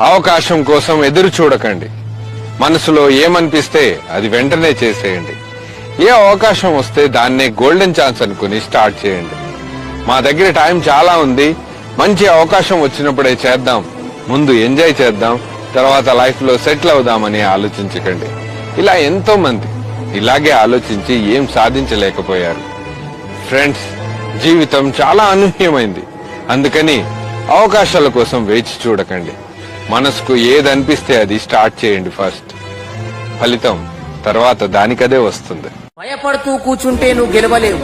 అవకాశం కోసం ఎదురు చూడకండి. మనసులో ఏమనిపిస్తే అది వెంటనే చేసేయండి. ఏ అవకాశం వస్తే దాన్నే గోల్డెన్ ఛాన్స్ అనుకుని స్టార్ట్ చేయండి. మా దగ్గర టైం చాలా ఉంది. మంచి అవకాశం వచ్చినప్పుడే చేద్దాం. ముందు ఎంజాయ్ చేద్దాం. తర్వాత లైఫ్లో సెటిల్ అవుదామని ఆలోచించకండి. ఇలా ఎంతో మంది ఇలాగే ఆలోచించి ఏం సాధించలేకపోయారు. ఫ్రెండ్స్ జీవితం చాలా అనూహ్యమైంది. అందుకని అవకాశాల కోసం వేచి చూడకండి. మనసుకు ఏది అనిపిస్తే అది స్టార్ట్ చేయండి ఫస్ట్. ఫలితం తర్వాత దానికదే వస్తుంది. భయపడుతూ కూర్చుంటే నువ్వు గెలవలేవు.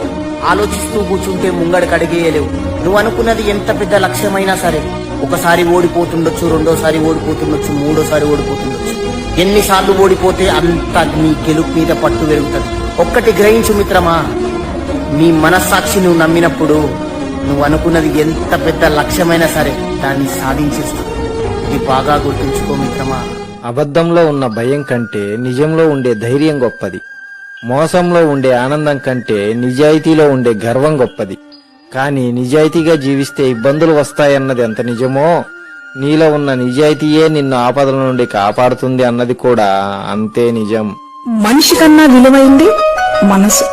ఆలోచిస్తూ కూర్చుంటే ముంగడు కడిగేయలేవు నువ్వు అనుకున్నది ఎంత పెద్ద లక్ష్యమైనా సరే ఒకసారి ఓడిపోతుండొచ్చు రెండోసారి ఓడిపోతుండొచ్చు మూడోసారి ఓడిపోతుండొచ్చు. ఎన్నిసార్లు ఓడిపోతే అంత నీ గెలుపు మీద పట్టు పెరుగుతుంది. ఒక్కటి గ్రహించు మిత్రమా నీ మనస్సాక్షి నువ్వు నమ్మినప్పుడు నువ్వు అనుకున్నది ఎంత పెద్ద లక్ష్యమైనా సరే దాన్ని సాధించేస్తావు ఇది బాగా గుర్తుంచుకో మిత్రమా. అబద్ధంలో ఉన్న భయం కంటే నిజంలో ఉండే ధైర్యం గొప్పది. మోసంలో ఉండే ఆనందం కంటే నిజాయితీలో ఉండే గర్వం గొప్పది. కానీ నిజాయితీగా జీవిస్తే ఇబ్బందులు వస్తాయన్నది ఎంత నిజమో నీలో ఉన్న నిజాయితీయే నిన్ను ఆపదల నుండి కాపాడుతుంది అన్నది కూడా అంతే నిజం. మనిషి కన్నా విలువైంది మనసు.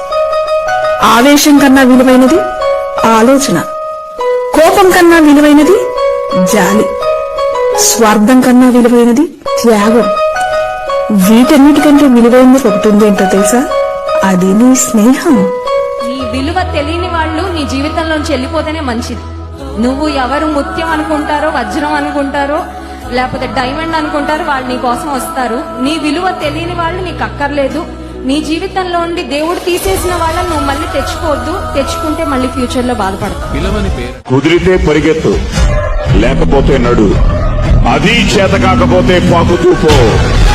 ఆవేశం కన్నా విలువైనది ఆలోచన. కోపం కన్నా విలువైనది జాలి. స్వార్థం కన్నా విలువైనది త్యాగం. వీటన్నిటికంటే విలువైనది ఒకటి ఉంది ఏంటో తెలుసా? అది నీ స్నేహం. నీ విలువ తెలియని వాళ్ళు నీ జీవితంలోంచి వెళ్ళిపోతేనే మంచిది. నువ్వు ఎవరు ముత్యం అనుకుంటారో వజ్రం అనుకుంటారో లేకపోతే డైమండ్ అనుకుంటారో వాళ్ళు నీ కోసం వస్తారు. నీ విలువ తెలియని వాళ్ళు నీకు అక్కర్లేదు. నీ జీవితంలో ఉండి దేవుడు తీసేసిన వాళ్ళని నువ్వు మళ్ళీ తెచ్చుకోవద్దు. తెచ్చుకుంటే మళ్ళీ ఫ్యూచర్లో బాధపడతావు కుదిరితే పరిగెత్తు. లేకపోతే నడు. అది చేత కాకపోతే పాకుతూ పో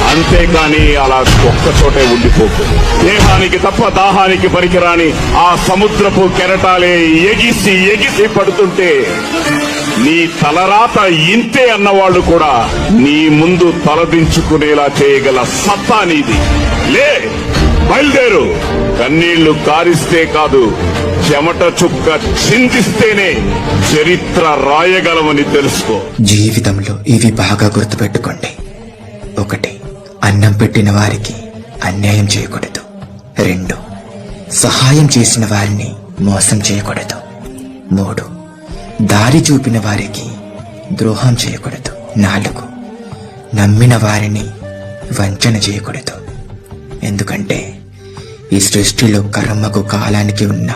అంతేకాని అలా ఒక్క చోటే ఉండిపోకు. దేహానికి తప్ప దాహానికి పనికిరాని ఆ సముద్రపు కెరటాలే ఎగిసి ఎగిసి పడుతుంటే నీ తలరాత ఇంతే అన్నవాళ్ళు కూడా నీ ముందు తలదించుకునేలా చేయగల సత్తా నీది. లే బయలుదేరు. కన్నీళ్ళు కారిస్తే కాదు. చెమట చుక్క చిందిస్తేనే చరిత్ర రాయగలమని తెలుసుకో. జీవితంలో ఇవి బాగా గుర్తుపెట్టుకోండి. ఒకటి అన్నం పెట్టిన వారికి అన్యాయం చేయకూడదు. రెండు సహాయం చేసిన వారిని మోసం చేయకూడదు. మూడు దారి చూపిన వారికి ద్రోహం చేయకూడదు. నాలుగు నమ్మిన వారిని వంచన చేయకూడదు. ఎందుకంటే ఈ సృష్టిలో కర్మకు కాలానికి ఉన్న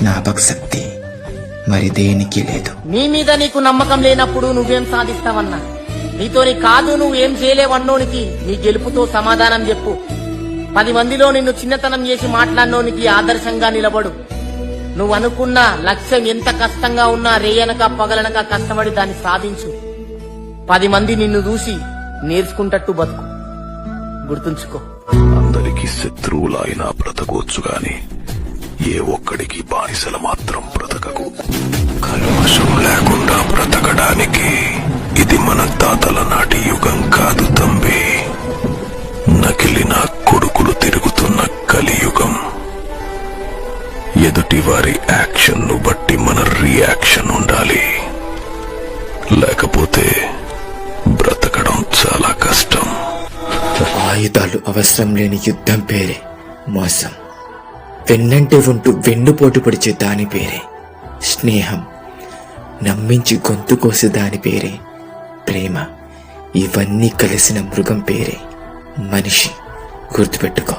జ్ఞాపక శక్తి మరి దేనికి లేదు. నీ మీద నీకు నమ్మకం లేనప్పుడు నువ్వేం సాధిస్తావన్నా? నీతోని కాదు నువ్వేం చేయలేవన్నోనికి నీ గెలుపుతో సమాధానం చెప్పు. పది మందిలో నిన్ను చిన్నతనం చేసి మాట్లాడినోనికి ఆదర్శంగా నిలబడు. నువ్వు అనుకున్న లక్ష్యం ఎంత కష్టంగా ఉన్నా రేయనక పగలనక కష్టపడి దాన్ని సాధించు. పది మంది నిన్ను చూసి నేర్చుకుంటట్టు బతుకు. గుర్తుంచుకో. అందరికీ శత్రువులైనా బ్రతకొచ్చు గాని ఏ ఒక్కడికి బానిసలు మాత్రం బ్రతకకు. కల్మషం లేకుండా బ్రతకడానికి ఇది మన తాతల నాటి యుగం కాదు తంబి. నకిలిన కొడుకులు తిరుగుతున్న కలియుగం. ఎదుటి వారి యాక్షన్ను బట్టి మన రియాక్షన్ ఉండాలి. లేకపోతే బ్రతకడం చాలా కష్టం. ఆయుధాలు అవసరం లేని యుద్ధం పేరే మోసం. వెన్నంటే ఉంటూ వెన్నుపోటు పొడిచే దాని పేరే. స్నేహం. నమ్మించి గొంతు కోసే దాని పేరే. ప్రేమ. ఇవన్నీ కలిసిన మృగం పేరే. మనిషి. గుర్తుపెట్టుకో.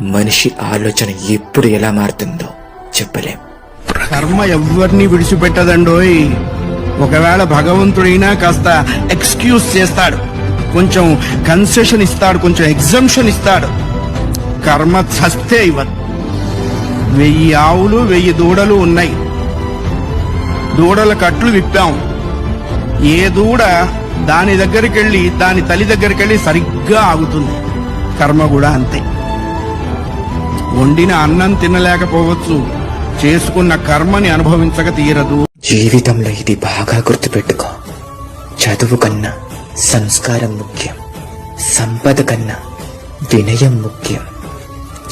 మనిషి ఆలోచన ఎప్పుడు ఎలా మారుతుందో చెప్పలేం. కర్మ ఎవరిని విడిచిపెట్టదండోయ్. ఒకవేళ భగవంతుడైనా కాస్త ఎక్స్క్యూజ్ చేస్తాడు. కొంచెం కన్సెషన్ ఇస్తాడు కొంచెం ఎగ్జంప్షన్ ఇస్తాడు. కర్మ చస్తే ఇవ్వదు. వెయ్యి ఆవులు వెయ్యి దూడలు ఉన్నాయి. దూడల కట్లు విప్పాం. ఏ దూడ దాని దగ్గరికి వెళ్ళి దాని తల్లి దగ్గరికి వెళ్ళి సరిగ్గా ఆగుతుంది. కర్మ కూడా అంతే. వండిన అన్నం తినలేకపోవచ్చు. చేసుకున్న కర్మని అనుభవించక తీరదు. జీవితంలో ఇది బాగా గుర్తుపెట్టుకో. చదువు కన్నా సంస్కారం ముఖ్యం. సంపద కన్నా వినయం ముఖ్యం.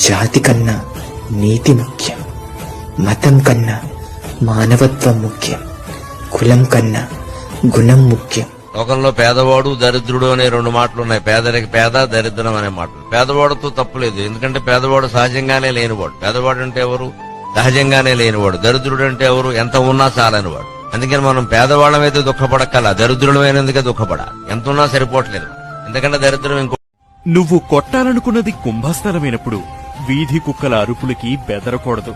జాతి కన్నా నీతి ముఖ్యం మతం కన్నా మానవత్వం ముఖ్యం. కులం కన్నా గుణం ముఖ్యం. లోకంలో పేదవాడు దరిద్రుడు అనే రెండు మాటలు ఉన్నాయి పేదరికి పేద దరిద్రం అనే మాటలు. పేదవాడుతో తప్పులేదు ఎందుకంటే పేదవాడు సహజంగానే లేనివాడు. పేదవాడు అంటే ఎవరు? సహజంగానే లేనివాడు. దరిద్రుడు అంటే ఎవరు? ఎంత ఉన్నా చాలనివాడు. అందుకని మనం పేదవాళ్ళమైతే దుఃఖపడక్కల దరిద్రులమైనందుకే దుఃఖపడాలి. ఎంత ఉన్నా సరిపోవట్లేదు. ఎందుకంటే దరిద్రం ఇంకో నువ్వు కొట్టాలనుకున్నది కుంభస్థలమైనప్పుడు వీధి కుక్కల అరుపులకి బెదరకూడదు.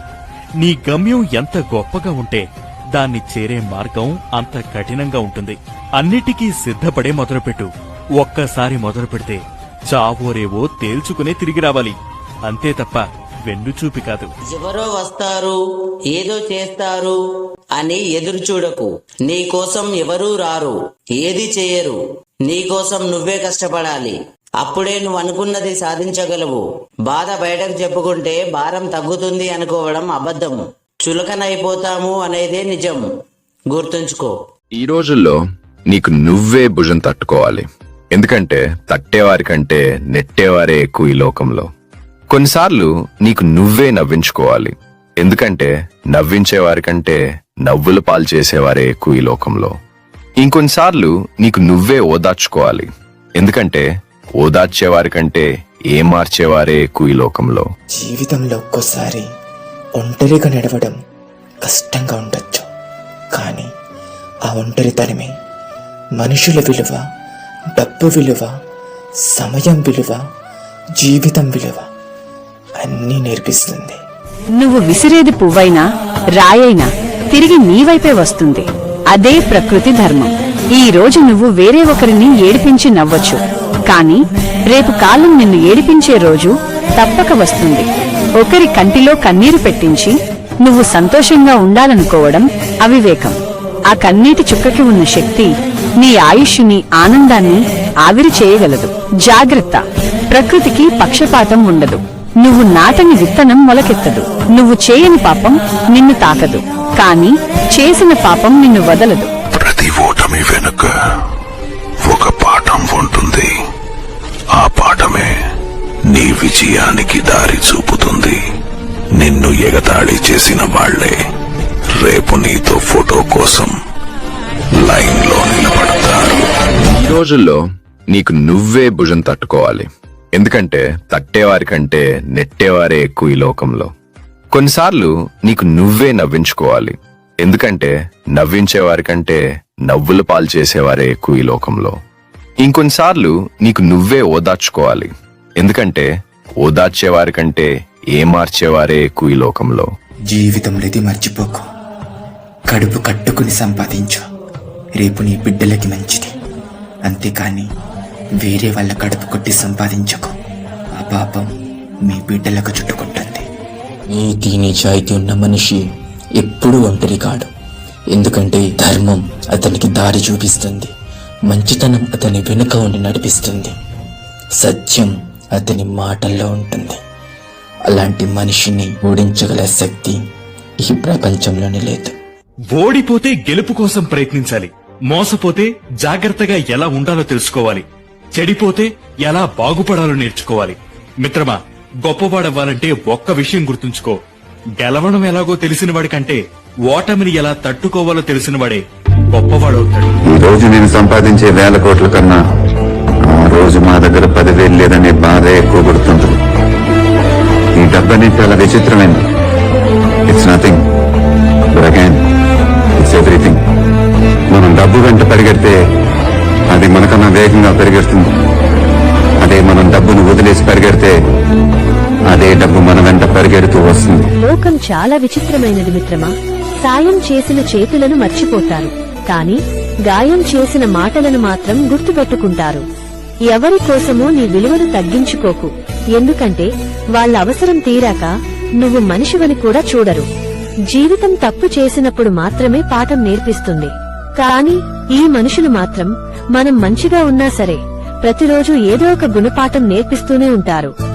నీ గమ్యం ఎంత గొప్పగా ఉంటే దాన్ని చేరే మార్గం అంత కఠినంగా ఉంటుంది. అన్నిటికీ సిద్ధపడే మొదలుపెట్టు. ఒక్కసారి మొదలు పెడితే చావోరేవో తేల్చుకునే తిరిగి రావాలి. అంతే తప్ప వెన్నుచూపి కాదు. ఎవరో వస్తారు ఏదో చేస్తారు అని ఎదురు చూడకు. నీ కోసం ఎవరూ రారు ఏది చేయరు. నీ కోసం నువ్వే కష్టపడాలి. అప్పుడే నువ్వు అనుకున్నది సాధించగలవు. బాధ బయటకు చెప్పుకుంటే భారం తగ్గుతుంది అనుకోవడం అబద్ధం. చులకనైపోతాము అనేదే నిజం. గుర్తుంచుకో. ఈ రోజుల్లో నీకు నువ్వే భుజం తట్టుకోవాలి. ఎందుకంటే తట్టేవారి కంటే నెట్టేవారే ఎక్కువ ఈ లోకంలో. కొన్నిసార్లు నీకు నువ్వే నవ్వించుకోవాలి. ఎందుకంటే నవ్వించేవారి కంటే నవ్వుల పాలు చేసేవారే ఎక్కువ ఈ లోకంలో. ఇంకొన్నిసార్లు నీకు నువ్వే ఓదార్చుకోవాలి. ఎందుకంటే ఓదార్చేవారి కంటే ఏ మార్చేవారే ఎక్కువ ఈ లోకంలో? జీవితంలో ఒక్కోసారి ఒంటరిగా నడవడం కష్టంగా ఉండొచ్చు. కానీ ఆ ఒంటరితనమే మనుషుల విలువ డబ్బు విలువ సమయం విలువ జీవితం విలువ అన్నీ నేర్పిస్తుంది. నువ్వు విసిరేది పువ్వైనా రాయైనా తిరిగి నీ వైపే వస్తుంది. అదే ప్రకృతి ధర్మం. ఈ రోజు నువ్వు వేరే ఒకరిని ఏడిపించి నవ్వచ్చు. కానీ రేపు కాలం నిన్ను ఏడిపించే రోజు తప్పక వస్తుంది. ఒకరి కంటిలో కన్నీరు పెట్టించి నువ్వు సంతోషంగా ఉండాలనుకోవడం అవివేకం. ఆ కన్నీటి చుక్కకి ఉన్న శక్తి నీ ఆయుష్ని ఆనందాన్ని ఆవిరి చేయగలదు. జాగ్రత్త. ప్రకృతికి పక్షపాతం ఉండదు. నువ్వు నాటని విత్తనం మొలకెత్తదు. నువ్వు చేయని పాపం నిన్ను తాకదు. కాని చేసిన పాపం నిన్ను వదలదు. ప్రతి ఓటమి వెనుక పాఠం ఉంటుంది ఆ పాఠమే నీ విజయానికి దారి చూపుతుంది. నిన్ను ఎగతాళి చేసిన వాళ్ళే రేపు నీతో ఫోటో కోసం లైన్లో నిలబడతారు. ఈ రోజుల్లో నీకు నువ్వే భుజం తట్టుకోవాలి. ఎందుకంటే తట్టేవారి కంటే నెట్టేవారే ఎక్కువ ఈ లోకంలో. కొన్నిసార్లు నీకు నువ్వే నవ్వించుకోవాలి. ఎందుకంటే నవ్వించేవారి కంటే నవ్వుల పాలు చేసేవారే ఎక్కువ ఈ లోకంలో. ఇంకొన్నిసార్లు నీకు నువ్వే ఓదార్చుకోవాలి. ఎందుకంటే ఓదార్చేవారి కంటే ఏ మార్చేవారే ఎక్కువ ఈ లోకంలో. జీవితంలో ఇది మర్చిపోకు. కడుపు కట్టుకుని సంపాదించు. రేపు నీ బిడ్డలకి మంచిది. అంతేకాని వేరే వాళ్ళ కడుపు కొట్టి సంపాదించకు. ఆ పాపం మీ బిడ్డలకు చుట్టుకుంటుంది. నీతి నిజాయితీ ఉన్న మనిషి ఎప్పుడూ ఒంటరి కాడు. ఎందుకంటే ధర్మం అతనికి దారి చూపిస్తుంది. మంచితనం అతని వెనుక ఉండి నడిపిస్తుంది. సత్యం అతని మాటల్లో ఉంటుంది. అలాంటి మనిషిని ఓడించగల శక్తి ఈ ప్రపంచంలోనే లేదు. ఓడిపోతే గెలుపు కోసం ప్రయత్నించాలి. మోసపోతే జాగ్రత్తగా ఎలా ఉండాలో తెలుసుకోవాలి. చెడిపోతే ఎలా బాగుపడాలో నేర్చుకోవాలి. మిత్రమా గొప్పవాడవ్వాలంటే ఒక్క విషయం గుర్తుంచుకో. గెలవడం ఎలాగో తెలిసినవాడి కంటే ఓటమిని ఎలా తట్టుకోవాలో తెలిసిన వాడే గొప్పవాడవుతాడు. ఈ రోజు నేను సంపాదించే వేల కోట్ల కన్నా ఆ రోజు మా దగ్గర పదివేలు లేదనే బాధ ఎక్కువ గుర్తుంటుంది ఈ డబ్బని చాలా విచిత్రమైంది. It's nothing but again it's everything మనం డబ్బు వెంట పరిగెడితే అది మనకన్నా వేగంగా పరిగెడుతుంది. అదే మనం డబ్బును వదిలేసి పరిగెడితే అదే డబ్బు మన వెంట పరిగెడుతూ వస్తుంది. లోకం చాలా విచిత్రమైనది మిత్రమా? సాయం చేసిన చేతులను మర్చిపోతారు. కాని గాయం చేసిన మాటలను మాత్రం గుర్తుపెట్టుకుంటారు. ఎవరి కోసమో నీ విలువను తగ్గించుకోకు. ఎందుకంటే వాళ్ళ అవసరం తీరాక నువ్వు మనిషివని కూడా చూడరు. జీవితం తప్పు చేసినప్పుడు మాత్రమే పాఠం నేర్పిస్తుంది. కాని ఈ మనుషులు మాత్రం మనం మంచిగా ఉన్నా సరే ప్రతిరోజు ఏదో ఒక గుణపాఠం నేర్పిస్తూనే ఉంటారు.